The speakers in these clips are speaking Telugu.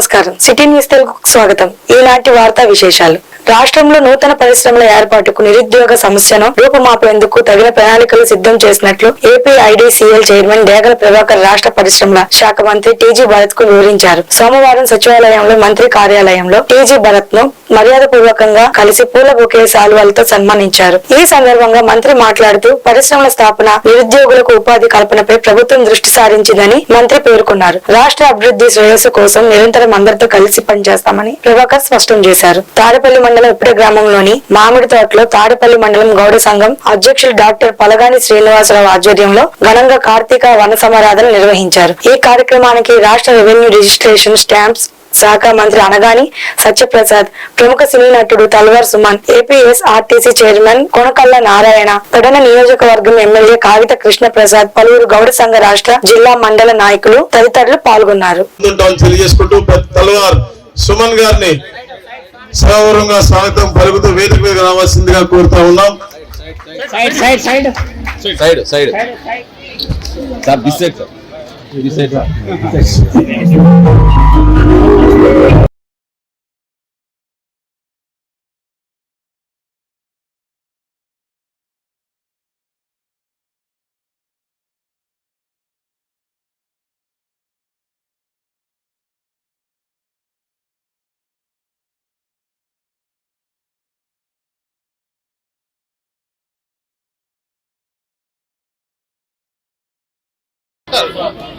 నమస్కారం. సిటీ న్యూస్ తెలుగుకు స్వాగతం. ఈనాటి వార్తా విశేషాలు. రాష్ట్రంలో నూతన పరిశ్రమల ఏర్పాటుకు నిరుద్యోగ సమస్యను రూపుమాపేందుకు తగిన ప్రణాళికలు సిద్ధం చేసినట్లు AP IDCL chairman Degala Prabhakar రాష్ట్ర పరిశ్రమల శాఖ మంత్రి టీజీ భరత్కు వివరించారు. సోమవారం సచివాలయంలో మంత్రి కార్యాలయంలో టీజీ భరత్ను మర్యాద పూర్వకంగా కలిసి పూల బొకే సాల్వాలతో సన్మానించారు. ఈ సందర్భంగా మంత్రి మాట్లాడుతూ పరిశ్రమల స్థాపన నిరుద్యోగులకు ఉపాధి కల్పనపై ప్రభుత్వం దృష్టి సారించిందని మంత్రి పేర్కొన్నారు. రాష్ట్ర అభివృద్ధి శ్రేయస్సు కోసం నిరంతరం అందరితో కలిసి పనిచేస్తామని ప్రభాకర్ స్పష్టం చేశారు. తాడపల్లి మండలం ఇప్పుడే గ్రామంలోని మామిడి తోటలో తాడపల్లి మండలం గౌడ సంఘం అధ్యక్షులు డాక్టర్ పలగాని శ్రీనివాసరావు ఆధ్వర్యంలో ఘనంగా కార్తీక వన సమారాధన నిర్వహించారు. ఈ కార్యక్రమానికి రాష్ట్ర రెవెన్యూ రిజిస్ట్రేషన్ స్టాంప్స్ శాఖ మంత్రి అనగాని సత్యప్రసాద్ ప్రముఖ సినీ నటుడు Talwar Suman APS RTC chairman Konakalla Narayana Pedana నియోజకవర్గం ఎమ్మెల్యే కాగిత కృష్ణ ప్రసాద్ పలువురు గౌడ సంఘ రాష్ట్ర జిల్లా మండల నాయకులు తదితరులు పాల్గొన్నారు. సుమన్ గారిని సగౌరవంగా స్వాగతం పలుకుతూ వేదిక మీద రావాల్సిందిగా కోరుతా ఉన్నాం. Side side side side side sir this side sir this side sir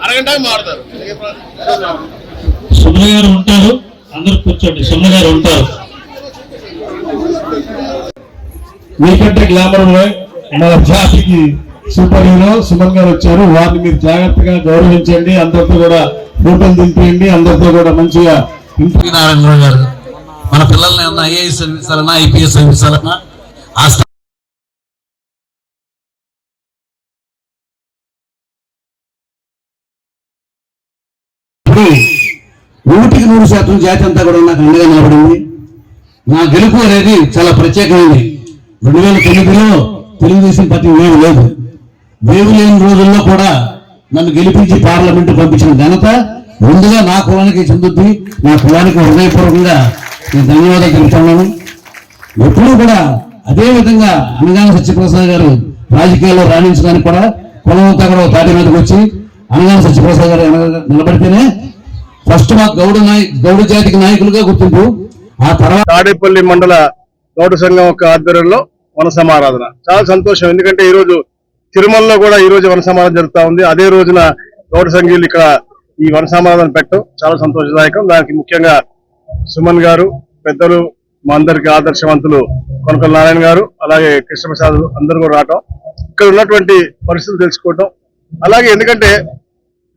అరగంట మారుతారు. సుమల గారు ఉంటారు అందరు కూర్చోండి సుమల గారు ఉంటారు మీకంటే గ్లామర్ బాయ్ మన జాతికి సూపర్ హీరో సుమన్ గారు వచ్చారు వారిని మీరు జాగ్రత్తగా గౌరవించండి అందరితో కూడా ఫోటోలు దింపేయండి అందరితో కూడా మంచిగా ఇంటి- నారాయణరావు గారు మన పిల్లల్ని ఏమన్నా ఐఏఎస్ చదివించాలన్నా ఐపీఎస్ చదివించాలన్నా ఆ నూటికి నూరు శాతం జాతి అంతా కూడా నాకు అండగా నిలబడింది. నా గెలుపు అనేది చాలా ప్రత్యేకమైంది. రెండు వేల తొమ్మిదిలో తెలుగుదేశం పార్టీ వేవు లేదు. వేవు లేని రోజుల్లో కూడా నన్ను గెలిపించి పార్లమెంట్ పంపించిన ఘనత ముందుగా నా కులానికి చెందుద్ది. నా కులానికి హృదయపూర్వకంగా నేను ధన్యవాదాలు తెలుపుతున్నాను. ఎప్పుడూ కూడా అదేవిధంగా అనగాన సత్యప్రసాద్ గారు రాజకీయాల్లో రాణించడానికి కూడా కులం అంతా కూడా ఒక తాటి మీదకి వచ్చి అనగాన సత్యప్రసాద్ గారు నిలబడితేనే ఫస్ట్ మా గౌడ నాయ గౌడ జాతికి నాయకులుగా గుర్తింపు. ఆ తర్వాత తాడేపల్లి మండల గౌడ సంఘం యొక్క ఆధ్వర్యంలో వన సమారాధన. చాలా సంతోషం. ఎందుకంటే ఈ రోజు తిరుమలలో కూడా ఈ రోజు వన సమారాధన ఉంది. అదే రోజున గౌడ సంఘీయులు ఇక్కడ ఈ వన సమారాధన పెట్టడం చాలా సంతోషదాయకం. దానికి ముఖ్యంగా సుమన్ గారు పెద్దలు మా అందరికి ఆదర్శవంతులు కొనకల నారాయణ గారు అలాగే కృష్ణప్రసాద్ అందరూ కూడా రావటం. ఇక్కడ ఉన్నటువంటి పరిస్థితులు తెలుసుకోవటం. అలాగే ఎందుకంటే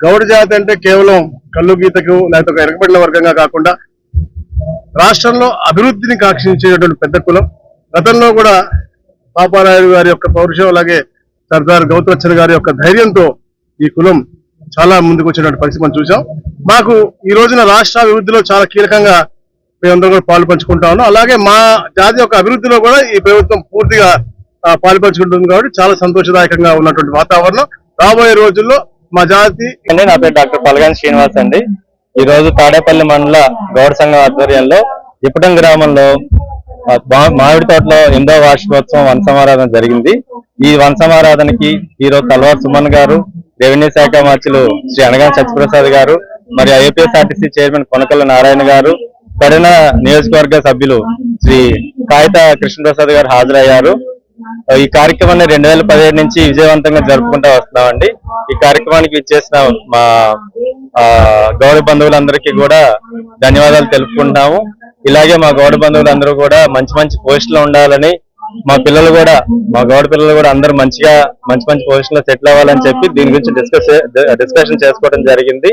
గౌడ జాతి అంటే కేవలం కళ్ళు గీతకు లేకపోతే ఒక ఎరగబడిన వర్గంగా కాకుండా రాష్ట్రంలో అభివృద్ధిని కాక్షించేటువంటి పెద్ద కులం. గతంలో కూడా పాపారాయుడు గారి యొక్క పౌరుషం అలాగే సర్దార్ గౌతమచ్చన్ గారి యొక్క ధైర్యంతో ఈ కులం చాలా ముందుకు వచ్చినటువంటి పరిస్థితి మనం చూసాం మాకు ఈ రోజున రాష్ట్ర అభివృద్ధిలో చాలా కీలకంగా మేమందరం కూడా పాలు పంచుకుంటా ఉన్నాం. అలాగే మా జాతి యొక్క అభివృద్ధిలో కూడా ఈ ప్రభుత్వం పూర్తిగా పాలు పంచుకుంటుంది కాబట్టి చాలా సంతోషదాయకంగా ఉన్నటువంటి వాతావరణం. రాబోయే రోజుల్లో మజాతి అండి నా పేరు డాక్టర్ పలగాని శ్రీనివాస్ అండి. ఈ రోజు తాడేపల్లి మండల గౌడ సంఘం ఆధ్వర్యంలో ఇప్పటం గ్రామంలో మా- మామిడి తోటలో ఎనిమిదో వార్షికోత్సవం వంశమారాధన జరిగింది. ఈ వంశమారాధనకి ఈ రోజు తల్వార్ సుమన్ గారు రెవెన్యూ శాఖ మార్చులు శ్రీ అనగా సత్యప్రసాద్ గారు మరి ఐపీఎస్ఆర్టీసీ చైర్మన్ కొనకల్ల నారాయణ గారు కరీనా నియోజకవర్గ సభ్యులు శ్రీ కాగిత కృష్ణప్రసాద్ గారు హాజరయ్యారు. ఈ కార్యక్రమాన్ని రెండు వేల పదిహేడు నుంచి విజయవంతంగా జరుపుకుంటూ వస్తున్నామండి. ఈ కార్యక్రమానికి ఇచ్చేసిన మా ఆ, గౌరవ బంధువులందరికీ కూడా ధన్యవాదాలు తెలుపుకుంటాము ఇలాగే మా గౌడ బంధువులందరూ కూడా మంచి మంచి పోస్టులు ఉండాలని మా పిల్లలు కూడా మా గౌడ పిల్లలు కూడా అందరూ మంచిగా మంచి మంచి పొజిషన్లో సెటిల్ అవ్వాలని చెప్పి దీని గురించి డిస్కస్ డిస్కషన్ చేసుకోవడం జరిగింది.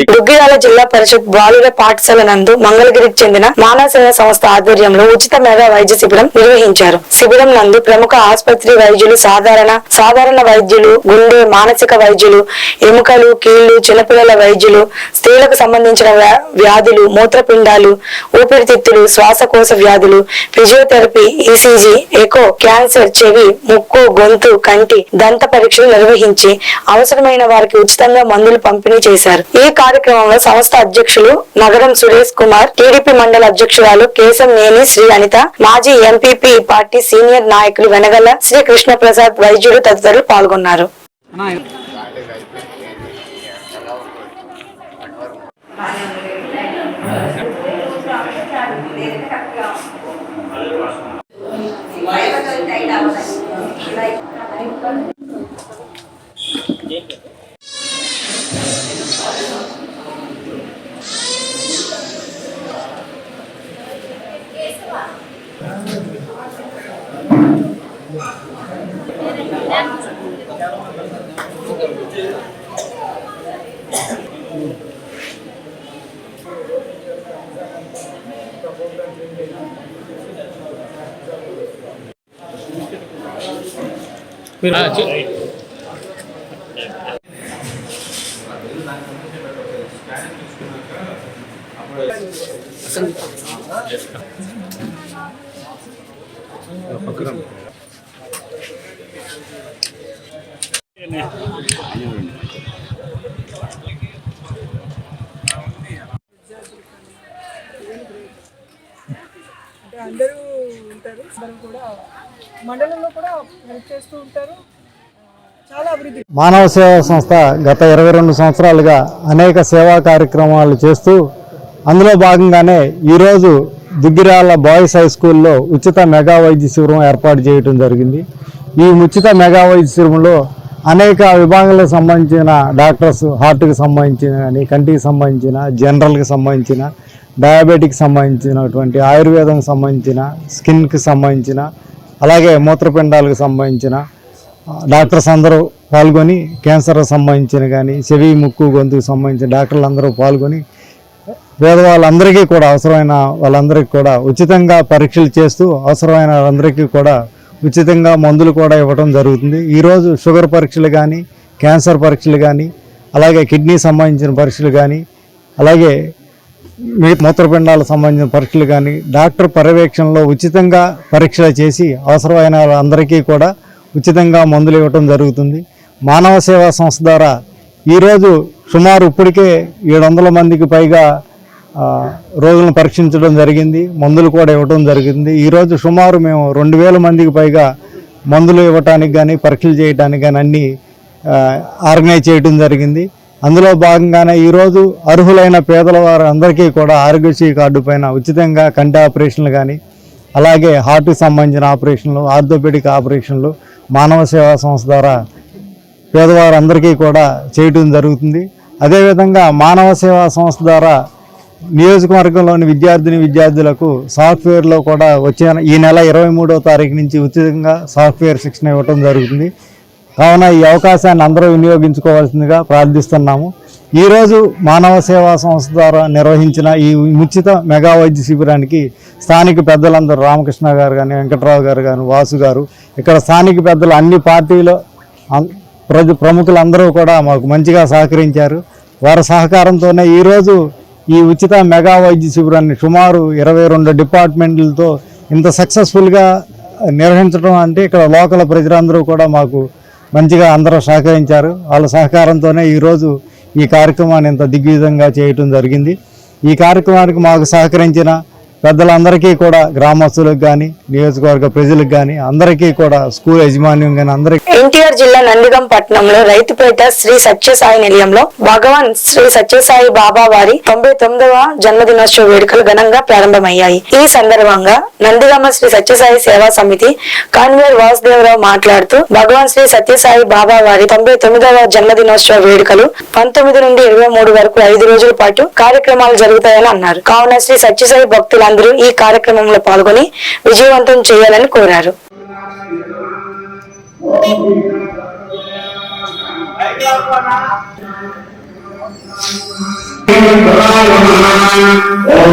ఇక్కడ దుగ్గిరాల జిల్లా పరిషత్ బాలుర పాఠశాల నందు మంగళగిరికి చెందిన మానవ సంస్థ ఆధ్వర్యంలో ఉచిత మెగా వైద్య శిబిరం నిర్వహించారు. శిబిరం నందు ప్రముఖ ఆసుపత్రి వైద్యులు సాధారణ సాధారణ వైద్యులు గుండె మానసిక వైద్యులు ఎముకలు కీళ్ళు చిన్నపిల్లల వైద్యులు స్త్రీలకు సంబంధించిన వ్యా- వ్యాధులు మూత్రపిండాలు ఊపిరితిత్తులు శ్వాసకోశ వ్యాధులు ఫిజియోథెరపీ ఈసీజీ ఎకో క్యాన్సర్ చెవి ముక్కు గొంతు కంటి దంత పరీక్షలు నిర్వహించి అవసరమైన వారికి ఉచితంగా మందులు పంపిణీ చేశారు. ఈ కార్యక్రమంలో సంస్థ అధ్యక్షులు నగరం సురేష్ కుమార్ టీడీపీ మండల అధ్యక్షురాలు కేశం నేని శ్రీ అనిత మాజీ ఎంపీపీ పార్టీ సీనియర్ నాయకులు వెనగల్ల శ్రీ కృష్ణ ప్రసాద్ వైద్యుడు తదితరులు పాల్గొన్నారు. అంటే అందరూ ఉంటారు అందరూ కూడా మండలంలో కూడా హెల్ప్ చేస్తూ ఉంటారు. చాలా అభివృద్ధి. మానవ సేవా సంస్థ గత ఇరవై రెండు సంవత్సరాలుగా అనేక సేవా కార్యక్రమాలు చేస్తూ అందులో భాగంగానే ఈరోజు దుగ్గిరాల బాయ్స్ హై స్కూల్లో ఉచిత మెగా వైద్య శిబిరం ఏర్పాటు చేయడం జరిగింది. ఈ ఉచిత మెగా వైద్య శిబిరంలో అనేక విభాగాలకు సంబంధించిన డాక్టర్స్ హార్ట్కి సంబంధించిన కానీ కంటికి సంబంధించిన జనరల్కి సంబంధించిన డయాబెటిక్ సంబంధించినటువంటి ఆయుర్వేదంకి సంబంధించిన స్కిన్కి సంబంధించిన అలాగే మూత్రపిండాలకు సంబంధించిన డాక్టర్స్ అందరూ పాల్గొని క్యాన్సర్ సంబంధించిన కానీ చెవి ముక్కు గొంతుకు సంబంధించిన డాక్టర్లు అందరూ పాల్గొని పేదవాళ్ళందరికీ కూడా అవసరమైన వాళ్ళందరికీ కూడా ఉచితంగా పరీక్షలు చేస్తూ అవసరమైన వాళ్ళందరికీ కూడా ఉచితంగా మందులు కూడా ఇవ్వడం జరుగుతుంది. ఈరోజు షుగర్ పరీక్షలు కానీ క్యాన్సర్ పరీక్షలు కానీ అలాగే కిడ్నీ సంబంధించిన పరీక్షలు కానీ అలాగే మూత్రపిండాలకు సంబంధించిన పరీక్షలు కానీ డాక్టర్ పర్యవేక్షణలో ఉచితంగా పరీక్షలు చేసి అవసరమైన వాళ్ళందరికీ కూడా ఉచితంగా మందులు ఇవ్వటం జరుగుతుంది. మానవ సేవా సంస్థ ద్వారా ఈరోజు సుమారు ఇప్పటికే ఏడు వందల మందికి పైగా రోజులను రోగులను పరీక్షించడం జరిగింది మందులు కూడా ఇవ్వడం జరిగింది. ఈరోజు సుమారు మేము రెండు వేల మందికి పైగా మందులు ఇవ్వటానికి కానీ పరీక్షలు చేయడానికి కానీ అన్నీ ఆర్గనైజ్ చేయడం జరిగింది. అందులో భాగంగానే ఈరోజు అర్హులైన పేదల వారందరికీ కూడా ఆరోగ్యశ్రీ కార్డు పైన ఉచితంగా కంటి ఆపరేషన్లు కానీ అలాగే హార్ట్కి సంబంధించిన ఆపరేషన్లు ఆర్థోపెడిక్ ఆపరేషన్లు మానవ సేవా సంస్థ ద్వారా పేదవారందరికీ కూడా చేయటం జరుగుతుంది. అదేవిధంగా మానవ సేవా సంస్థ ద్వారా నియోజకవర్గంలోని విద్యార్థిని విద్యార్థులకు సాఫ్ట్వేర్లో కూడా వచ్చే ఈ నెల ఇరవై మూడవ తారీఖు నుంచి ఉచితంగా సాఫ్ట్వేర్ శిక్షణ ఇవ్వటం జరుగుతుంది. కావున ఈ అవకాశాన్ని అందరూ వినియోగించుకోవాల్సిందిగా ప్రార్థిస్తున్నాము. ఈరోజు మానవ సేవా సంస్థ ద్వారా నిర్వహించిన ఈ ఉచిత మెగా వైద్య శిబిరానికి స్థానిక పెద్దలందరూ రామకృష్ణ గారు కానీ వెంకట్రావు గారు కానీ వాసు గారు ఇక్కడ స్థానిక పెద్దలు అన్ని పార్టీలు ప్రజ ప్రముఖులందరూ కూడా మాకు మంచిగా సహకరించారు. వారి సహకారంతోనే ఈరోజు ఈ ఉచిత మెగా వైద్య శిబిరాన్ని సుమారు ఇరవై రెండు డిపార్ట్మెంట్లతో ఇంత సక్సెస్ఫుల్గా నిర్వహించడం అంటే ఇక్కడ లోకల్ ప్రజలందరూ కూడా మాకు మంచిగా అందరూ సహకరించారు. వాళ్ళ సహకారంతోనే ఈరోజు ఈ కార్యక్రమాన్ని ఇంత దిగ్విధంగా చేయటం జరిగింది. ఈ కార్యక్రమానికి మాకు సహకరించిన పెద్దలందరికీ కూడా గ్రామస్తులకు కానీ నియోజకవర్గ ప్రజలకు కానీ అందరికీ కూడా స్కూల్ యజమాన్యం కానీ అందరికీ ఎన్టీఆర్ జిల్లా నందిగం పట్టణంలో రైతుపేట శ్రీ సత్యసాయి నిలయంలో భగవాన్ శ్రీ సత్యసాయి బాబా వారి తొంభై తొమ్మిదవ జన్మదినోత్సవ వేడుకలు ఘనంగా ప్రారంభమయ్యాయి. ఈ సందర్భంగా నందిగామ శ్రీ సత్యసాయి సేవా సమితి కాన్వేర్ వాసుదేవరావు మాట్లాడుతూ భగవాన్ శ్రీ సత్యసాయి బాబా వారి తొంభై తొమ్మిదవ జన్మదినోత్సవ వేడుకలు పంతొమ్మిది నుండి ఇరవై మూడు వరకు ఐదు రోజుల పాటు కార్యక్రమాలు జరుగుతాయని అన్నారు. కావున శ్రీ సత్యసాయి అందరూ ఈ కార్యక్రమంలో పాల్గొని విజయవంతం చేయాలని కోరారు ఓం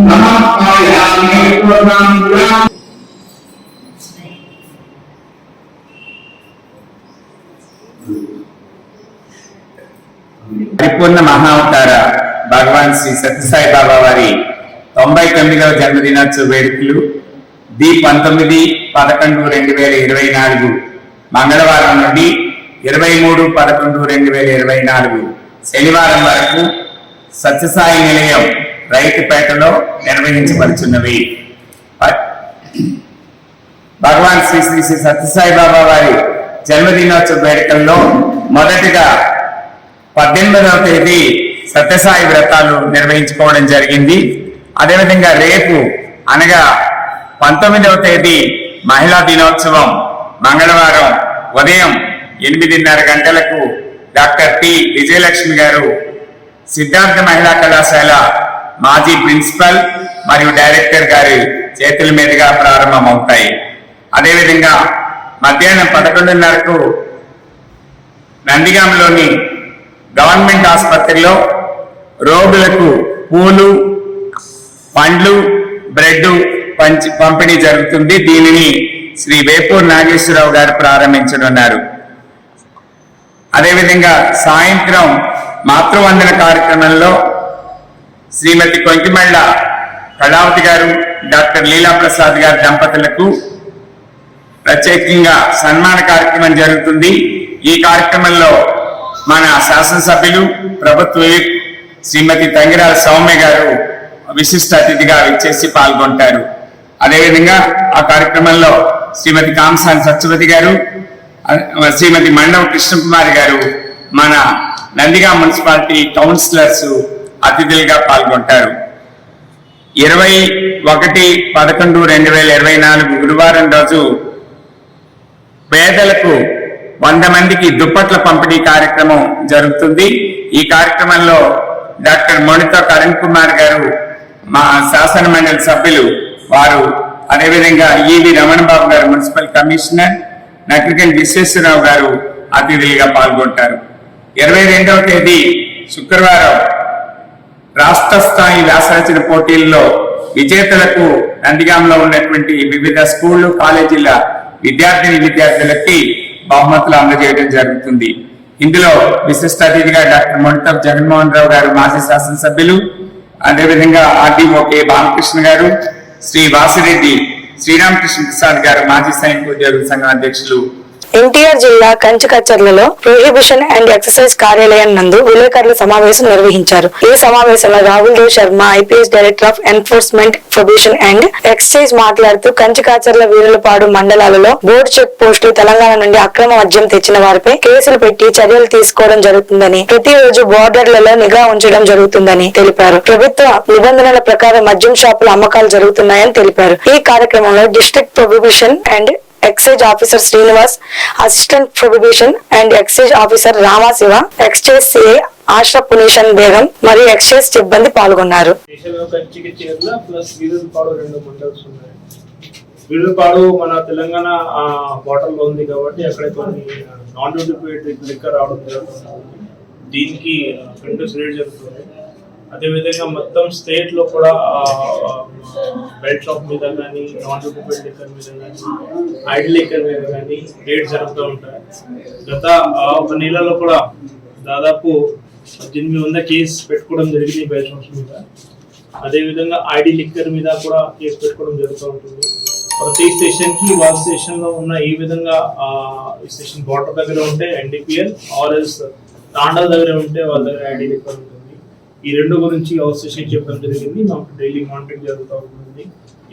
పరిపూర్ణ మహావతార భగవాన్ శ్రీ సత్యసాయి బాబా వారి తొంభై తొమ్మిదవ జన్మదినోత్సవ వేడుకలు. ది పంతొమ్మిది పదకొండు రెండు వేల ఇరవై నాలుగు. మంగళవారం నుండి ఇరవై మూడు పదకొండు రెండు వేల ఇరవై నాలుగు. శనివారం వరకు సత్యసాయి నిలయం రైతుపేటలో నిర్వహించబడుచున్నవి. భగవాన్ శ్రీ శ్రీ శ్రీ సత్యసాయి బాబా వారి జన్మదినోత్సవ వేడుకల్లో మొదటిగా పద్దెనిమిదవ తేదీ సత్యసాయి వ్రతాలు నిర్వహించుకోవడం జరిగింది. అదేవిధంగా రేపు అనగా పంతొమ్మిదవ తేదీ మహిళా దినోత్సవం మంగళవారం ఉదయం ఎనిమిదిన్నర గంటలకు డాక్టర్ టి. విజయలక్ష్మి గారు సిద్ధార్థ మహిళా కళాశాల మాజీ ప్రిన్సిపల్ మరియు డైరెక్టర్ గారి చేతుల మీదుగా ప్రారంభమవుతాయి. అదేవిధంగా మధ్యాహ్నం పదకొండున్నరకు నందిగాంలోని గవర్నమెంట్ ఆసుపత్రిలో రోగులకు పూలు పండ్లు బ్రెడ్ పంచి పంపిణీ జరుగుతుంది. దీనిని శ్రీ వేపూర్ నాగేశ్వరరావు గారు ప్రారంభించనున్నారు. అదేవిధంగా సాయంత్రం మాతృవందన కార్యక్రమంలో శ్రీమతి కొంకిమళ్ళ కళావతి గారు డాక్టర్ లీలా ప్రసాద్ గారి దంపతులకు ప్రత్యేకంగా సన్మాన కార్యక్రమం జరుగుతుంది. ఈ కార్యక్రమంలో మన శాసనసభ్యులు ప్రభుత్వ శ్రీమతి తంగిరాల సౌమ్య గారు విశిష్ట అతిథిగా విచ్చేసి పాల్గొంటారు. అదేవిధంగా ఆ కార్యక్రమంలో శ్రీమతి కామసాని సత్యవతి గారు శ్రీమతి మండవ కృష్ణకుమారి గారు మన నందిగా మున్సిపాలిటీ కౌన్సిలర్స్ అతిథులుగా పాల్గొంటారు. ఇరవై ఒకటి పదకొండు రెండు వేల ఇరవై నాలుగు గురువారం రోజు పేదలకు వంద మందికి దుప్పట్ల పంపిణీ కార్యక్రమం జరుగుతుంది. ఈ కార్యక్రమంలో డాక్టర్ మణితో కరణ్ కుమార్ గారు మా శాసన మండలి సభ్యులు వారు అదేవిధంగా ఈవి రమణ బాబు గారు మున్సిపల్ కమిషనర్ నకరికల్ విశ్వేశ్వరరావు గారు అతిథులుగా పాల్గొంటారు. ఇరవై రెండవ తేదీ శుక్రవారం రాష్ట్ర స్థాయి వ్యాసరచన పోటీల్లో విజేతలకు నందిగాంలో ఉన్నటువంటి వివిధ స్కూళ్ళు కాలేజీల విద్యార్థిని విద్యార్థులకి బహుమతులు అందజేయడం జరుగుతుంది. ఇందులో విశిష్ట అతిథిగా డాక్టర్ మొంటప్ జగన్మోహన్ రావు గారు మాజీ శాసనసభ్యులు అదేవిధంగా ఆర్డీఓ కె బాలకృష్ణ గారు శ్రీ వాసిరెడ్డి శ్రీరామకృష్ణ ప్రసాద్ గారు మాజీ సైనిక ఉద్యోగుల సంఘం అధ్యక్షులు ఎన్టీఆర్ జిల్లా కంచికచ్చర్లలో ప్రొహిబిషన్ అండ్ ఎక్సర్సైజ్ కార్యాలయం నందు విలేకరుల సమావేశం నిర్వహించారు. ఈ సమావేశంలో Rahul Dev Sharma IPS director of enforcement prohibition and excise మాట్లాడుతూ కంచికాచర్ల వీరులపాడు మండలాలలో బోర్డు చెక్ పోస్టులు తెలంగాణ నుండి అక్రమ మద్యం తెచ్చిన వారిపై కేసులు పెట్టి చర్యలు తీసుకోవడం జరుగుతుందని ప్రతిరోజు బోర్డర్లలో నిఘా ఉంచడం జరుగుతుందని తెలిపారు. ప్రభుత్వ నిబంధనల ప్రకారం మద్యం షాపుల అమ్మకాలు జరుగుతున్నాయని తెలిపారు. ఈ కార్యక్రమంలో district prohibition and excise officer Srinivas assistant prohibition and excise officer Ramasiva excise CI Ashraf పునీషన్ Begum మరియు ఎక్సైజ్ సిబ్బంది పాల్గొన్నారు. దేశంలో మన తెలంగాణ బార్డర్లో ఉంది కాబట్టి అక్కడ కొన్ని నాన్ డ్యూటిఫైడ్ లిక్కర్ రావడం జరుగుతుంది. దీనికి ఫింటర్స్ రేట్ జరుగుతుంది అదేవిధంగా మొత్తం స్టేట్లో కూడా బెడ్ షాప్ మీద కానీ నాన్ ఆక్యుపైడ్ లిక్కర్ మీద కానీ ఐడి లిక్కర్ మీద కానీ రేట్ జరుగుతూ ఉంటాయి. గత ఒక నెలలో కూడా దాదాపు పద్దెనిమిది వంద కేసు పెట్టుకోవడం జరిగింది బెడ్ షాప్స్ మీద. అదేవిధంగా ఐడి లిక్కర్ మీద కూడా కేసు పెట్టుకోవడం జరుగుతూ ఉంటుంది. ప్రతి స్టేషన్కి వాళ్ళ స్టేషన్లో ఉన్న ఈ విధంగా స్టేషన్ బార్డర్ దగ్గర ఉంటే ఎన్డీపీఎల్ ఆర్ ఎల్స్ తాండల్ దగ్గర ఉంటే వాళ్ళ దగ్గర ఐడి లిక్కర్ ఉంటుంది ఈ రెండు గురించి హౌస్ చెప్పడం జరిగింది మాకు డైలీ మానిటరింగ్ జరుగుతూ ఉంటుంది.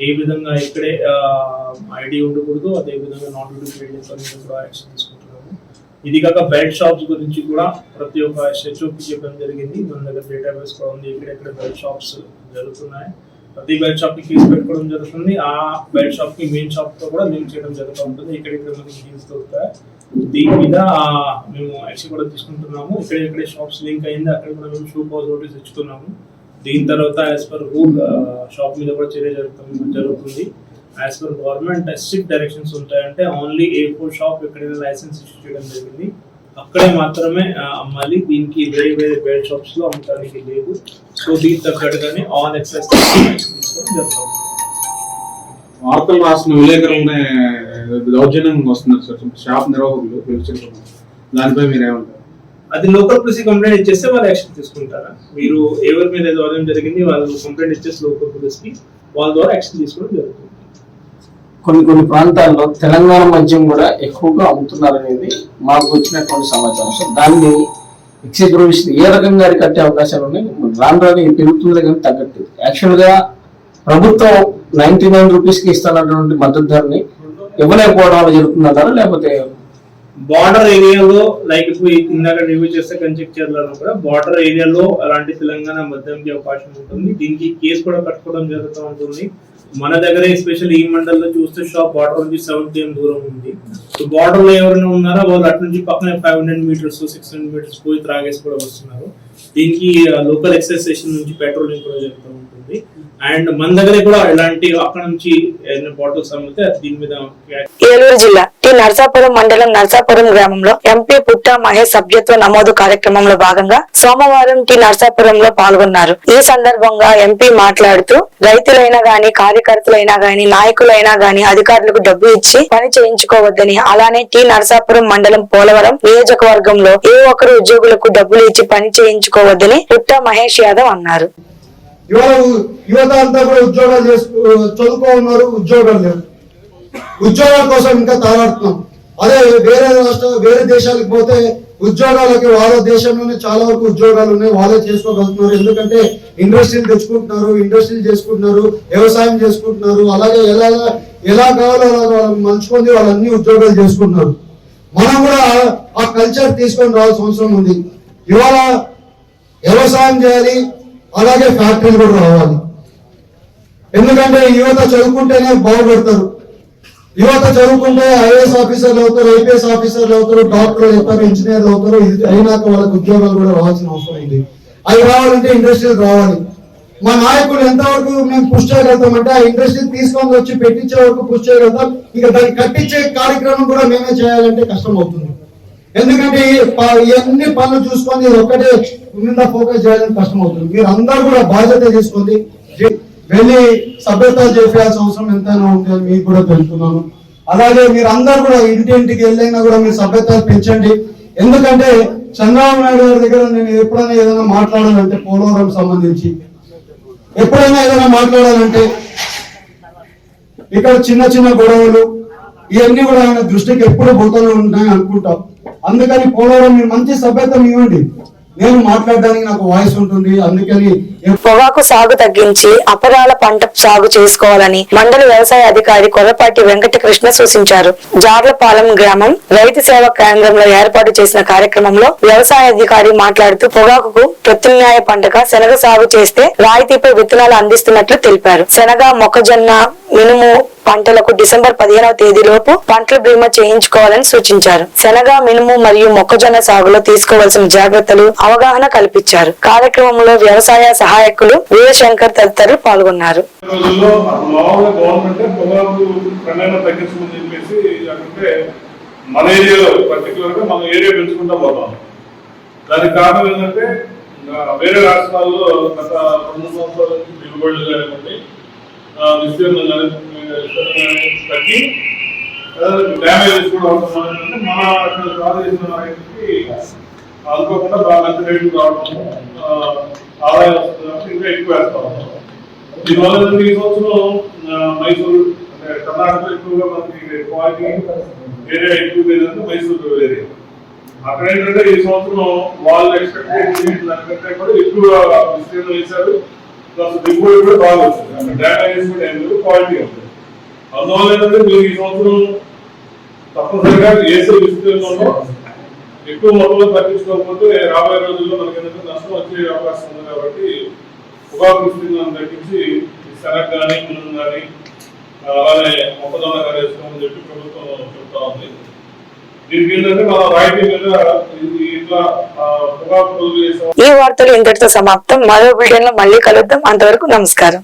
ఏ విధంగా ఇక్కడే ఐడి ఉండకూడదు అదే విధంగా నాన్ డ్యూటీ మీద కూడా యాక్షన్ తీసుకుంటున్నాము ఇది కాక బెడ్ షాప్స్ గురించి కూడా ప్రతి ఒక్క హెచ్ఓపి చెప్పడం జరిగింది. మన దగ్గర డేటాబేస్ కూడా ఉంది. ఎక్కడెక్కడ బెడ్ షాప్స్ జరుగుతున్నాయి. ప్రతి బెడ్ షాప్కి కేసు పెట్టుకోవడం జరుగుతుంది. ఆ బెడ్ షాప్కి మెయిన్ షాప్తో కూడా లింక్ చేయడం జరుగుతూ ఉంటుంది. ఎక్కడెక్కడ మనకి ఫీజు దొరుకుతాయి. దీని మీద మేము యాక్షన్ కూడా తీసుకుంటున్నాము. ఇక్కడ షాప్స్ లింక్ అయింది. అక్కడ కూడా మేము షూ పాజ్ నోటీస్ ఇచ్చుతున్నాము దీని తర్వాత యాజ్ పర్ రూల్ షాప్ మీద కూడా చర్య జరుగుతుంది జరుగుతుంది. As per government strict directions ఉంటాయంటే ఓన్లీ ఏ ఫోర్ షాప్ ఎక్కడైనా లైసెన్స్ ఇష్యూ చేయడం జరిగింది. అక్కడే మాత్రమే అమ్మాలి. దీనికి వేరే వేరే బెడ్ షాప్స్లో అమ్మటానికి లేదు. సో దీనికి తగ్గట్టుగానే ఆల్ ఎక్సైజ్ తీసుకోవడం జరుగుతుంది. వార్తలు రాసిన విలేకరులనే దౌర్జన్యం వస్తున్నారు సార్. షాప్ నిర్వాహకులు పిలుచుకుంటున్నారు దానిపై మీరు ఏమంటారు? అది లోకల్ పోలీస్ కంప్లైంట్ ఇచ్చేస్తే వాళ్ళు యాక్షన్ తీసుకుంటారా? మీరు ఎవరి మీద దౌర్యం జరిగింది వాళ్ళు కంప్లైంట్ ఇచ్చేసి లోకల్ పోలీస్కి వాళ్ళ ద్వారా యాక్షన్ తీసుకోవడం జరుగుతుంది. కొన్ని కొన్ని ప్రాంతాల్లో తెలంగాణ మద్యం కూడా ఎక్కువగా అమ్ముతున్నారు అనేది మాకు వచ్చినటువంటి సమాచారం. సో దాన్ని ఎక్సైజ్ ప్రొవిషన్ ఏ రకంగా కట్టే అవకాశాలు ఉన్నాయి? రాను రాను పెరుగుతుంది కానీ తగ్గట్లేదు యాక్చువల్గా ప్రభుత్వం నైన్టీ నైన్ రూపీస్కి ఇస్తున్నటువంటి మద్దతు ధరని ఇవ్వలేకపోవడం వల్ల జరుగుతుందంటారా? లేకపోతే బార్డర్ ఏరియాలో లైక్ ఇప్పుడు ఇందాక రివ్యూ చేస్తే కంచెక్చర్లలో కూడా బార్డర్ ఏరియాలో అలాంటి తెలంగాణ మద్యంకి అవకాశం ఉంటుంది. దీనికి కేసు కూడా కట్టుకోవడం జరుగుతూ ఉంటుంది. మన దగ్గర ఎస్పెషల్ ఈ మండలంలో చూస్తే షాప్ బార్డర్ నుంచి సెవెన్ కేఎం దూరం ఉంది. సో బార్డర్లో ఎవరైనా ఉన్నారో? వాళ్ళు అటు నుంచి పక్కనే five hundred meters six hundred meters పోయి త్రాగేసి కూడా వస్తున్నారు. దీనికి లోకల్ ఎక్సైజ్ స్టేషన్ నుంచి పెట్రోలింగ్ కూడా జరుగుతూ అండ్ మన దగ్గర కూడా ఇలాంటి అక్కడ నుంచి బాటిల్స్ అమ్మితే దీని మీద ఏలూరు జిల్లా టి నర్సాపురం మండలం నర్సాపురం గ్రామంలో ఎంపీ పుట్ట మహేష్ సభ్యత్వ నమోదు కార్యక్రమంలో భాగంగా సోమవారం టి నర్సాపురంలో పాల్గొన్నారు. ఈ సందర్భంగా ఎంపీ మాట్లాడుతూ రైతులైనా గాని కార్యకర్తలైనా గాని నాయకులైనా గాని అధికారులకు డబ్బు ఇచ్చి పని చేయించుకోవద్దని అలానే టి నర్సాపురం మండలం పోలవరం నియోజకవర్గంలో ఏ ఒక్కరు ఉద్యోగులకు డబ్బులు ఇచ్చి పని చేయించుకోవద్దని పుట్ట మహేష్ యాదవ్ అన్నారు. ఇవాళ యువత అంతా కూడా ఉద్యోగాలు చేసుకో చదువుకో ఉన్నారు ఉద్యోగాలు లేవు ఉద్యోగాల కోసం ఇంకా తారాడుతున్నాం. అదే వేరే రాష్ట్ర వేరే దేశాలకు పోతే ఉద్యోగాలకి వాళ్ళ దేశంలోనే చాలా వరకు ఉద్యోగాలు ఉన్నాయి వాళ్ళే చేసుకోగలుగుతున్నారు. ఎందుకంటే ఇండస్ట్రీలు తెచ్చుకుంటున్నారు ఇండస్ట్రీలు చేసుకుంటున్నారు వ్యవసాయం చేసుకుంటున్నారు. అలాగే ఎలా ఎలా కావాలో అలా వాళ్ళు మంచుకొని వాళ్ళన్ని ఉద్యోగాలు చేసుకుంటున్నారు. మనం కూడా ఆ కల్చర్ తీసుకొని రావాల్సిన అవసరం ఉంది. ఇవాళ వ్యవసాయం చేయాలి అలాగే ఫ్యాక్టరీలు కూడా రావాలి. ఎందుకంటే యువత చదువుకుంటేనే బాగుపడతారు. యువత చదువుకుంటే ఐఏఎస్ ఆఫీసర్లు అవుతారు ఐపీఎస్ ఆఫీసర్లు అవుతారు డాక్టర్లు అవుతారు ఇంజనీర్లు అవుతారు ఇది అయినాక వాళ్ళకి ఉద్యోగాలు కూడా రావాల్సిన అవసరం అయింది అవి రావాలంటే ఇండస్ట్రీలు రావాలి. మా నాయకులు ఎంతవరకు మేము పుష్ చేయగలుగుతామంటే ఆ ఇండస్ట్రీ తీసుకొని వచ్చి పెట్టించే వరకు పుష్ చేయగలుగుతాం. ఇక దాన్ని కట్టించే కార్యక్రమం కూడా మేమే చేయాలంటే కష్టం అవుతుంది. ఎందుకంటే ఇవన్నీ పనులు చూసుకొని ఒక్కటే మీద ఫోకస్ చేయడం కష్టం అవుతుంది మీరు అందరూ కూడా బాధ్యత తీసుకొని వెళ్ళి సభ్యత చేసేయాల్సిన అవసరం ఎంతైనా ఉంది మీకు కూడా తెలుపుతున్నాను. అలాగే మీరు అందరు కూడా ఇంటింటికి వెళ్ళైనా కూడా మీరు సభ్యత పెంచండి. ఎందుకంటే చంద్రబాబు నాయుడు గారి దగ్గర నేను ఎప్పుడైనా ఏదైనా మాట్లాడాలంటే పోలవరం సంబంధించి ఎప్పుడైనా ఏదైనా మాట్లాడాలంటే ఇక్కడ చిన్న చిన్న గొడవలు ఇవన్నీ కూడా ఆయన దృష్టికి ఎప్పుడు పోతూనే ఉంటాయని అనుకుంటాం. అందుకని పోలవరం మీరు మంచి సభ్యత ఇవ్వండి. నేను మాట్లాడడానికి నాకు వాయిస్ ఉంటుంది. అందుకని పొగాకు సాగు తగ్గించి అపరాల పంట సాగు చేసుకోవాలని మండల వ్యవసాయ అధికారి కొర్రపాటి వెంకటకృష్ణ సూచించారు. జార్లపాలెం గ్రామం రైతు సేవా కేంద్రంలో ఏర్పాటు చేసిన కార్యక్రమంలో వ్యవసాయ అధికారి మాట్లాడుతూ పొగాకుకు ప్రత్యామ్నాయ పంటగా శనగ సాగు చేస్తే రాయితీపై విత్తనాలు అందిస్తున్నట్లు తెలిపారు. శనగ మొక్కజొన్న మినుము పంటలకు డిసెంబర్ పదిహేనవ తేదీలోపు పంటల బీమా చేయించుకోవాలని సూచించారు. శనగ మినుము మరియు మొక్కజొన్న సాగులో తీసుకోవాల్సిన జాగ్రత్తలు అవగాహన కల్పించారు. కార్యక్రమంలో వ్యవసాయ సహాయకులు వీరశంకర్ తదితరులు పాల్గొన్నారు. మన ఏరియాలో పర్టికులర్గా మన ఏరియా పెంచుకుంటా పోతాం దానికి కారణం ఏంటంటే వేరే రాష్ట్రాల్లో గత రెండు సంవత్సరాల నుంచి దిగుబడులు కానివ్వండి విస్తీర్ణం కానీ తగ్గి డ్యామేజెస్ కూడా అవుతున్నాయి మన ఇక్కడ సాగు రైతుకి అనుకోకుండా బాగా రేట్లు రావడం ఆదాయం వస్తుంది కాబట్టి ఇంకా ఎక్కువ వేస్తా. ఉంటాం దీనివల్ల ఈ సంవత్సరం మైసూరు అంటే కర్ణాటకలో ఎక్కువగా మనకి క్వాలిటీ ఏరియా ఎక్కువ లేదంటే మైసూరు ఏరియా అక్కడ ఏంటంటే ఈ సంవత్సరం వాళ్ళు ఎక్స్పెక్టేషన్ దానికంటే కూడా ఎక్కువ విస్తీర్ణం వేశారు. ప్లస్ దిగుబడి కూడా బాగా వచ్చింది అంటే డ్యామేజ్ కూడా ఏం క్వాలిటీ ఉంది అందువల్ల ఏంటంటే మీరు ఈ సంవత్సరం తప్పనిసరిగా వేసే విస్తీర్ణంలో ఎక్కువ మొత్తంలో తగ్గించుకోకపోతే రాబోయే రోజుల్లో మనకి ఏంటంటే నష్టం వచ్చే అవకాశం ఉంది కాబట్టి పొగాకు విస్తీర్ణాన్ని తగ్గించి శనగ కానీ మినుము కానీ అలానే మొక్కజొన్న కానీ వేసుకోమని చెప్పి ప్రభుత్వం చెప్తా ఉంది. దీనికి ఏంటంటే మన రాయితీ మీద ఇట్లా పొగాకు ఈ వార్తలు ఇంతటితో సమాప్తం. మరో బులెటిన్లో మళ్ళీ కలుద్దాం. అంతవరకు నమస్కారం.